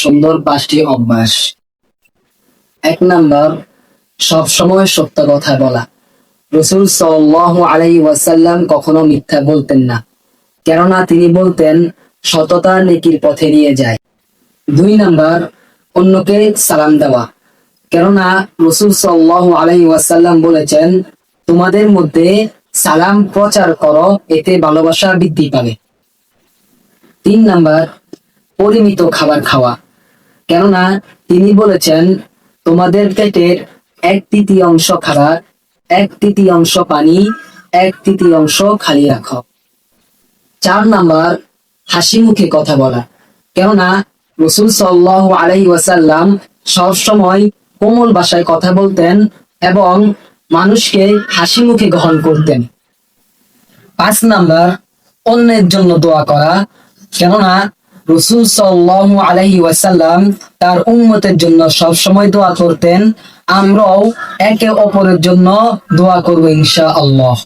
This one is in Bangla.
সুন্দর পাঁচটি অভ্যাস। এক নাম্বার সত্য কথা বলা। রসুল সাল্লাল্লাহু আলাইহি ওয়াসাল্লাম কখনো মিথ্যা বলতেন না, কেননা তিনি বলতেন, সততা নেকির পথে নিয়ে যায়। দুই নাম্বার, অন্যকে সালাম দেওয়া। কেননা রসুল সাল্লাল্লাহু আলাই ওয়াসাল্লাম বলেছেন তোমাদের মধ্যে সালাম প্রচার করো, এতে ভালোবাসা বৃদ্ধি পাবে। তিন নাম্বার, পরিমিত খাবার খাওয়া। কেননা তিনি বলেছেন, তোমাদের পেটের এক তৃতীয়াংশ খাবার, এক তৃতীয়াংশ পানি, এক তৃতীয়াংশ খালি রাখো। চার নাম্বার, হাসি মুখে কথা বলা। কেননা রসুল সাল্লাহ আলাই ওয়াসাল্লাম সবসময় কোমল ভাষায় কথা বলতেন এবং মানুষকে হাসি মুখে গ্রহণ করতেন। পাঁচ নাম্বার, অন্যের জন্য দোয়া করা। কেননা, রসুল সাল্লাহ আলহি ওয়াসাল্লাম তার উম্মতের জন্য সব সময় দোয়া করতেন। আমরাও একে অপরের জন্য দোয়া করব ইনশা আল্লাহ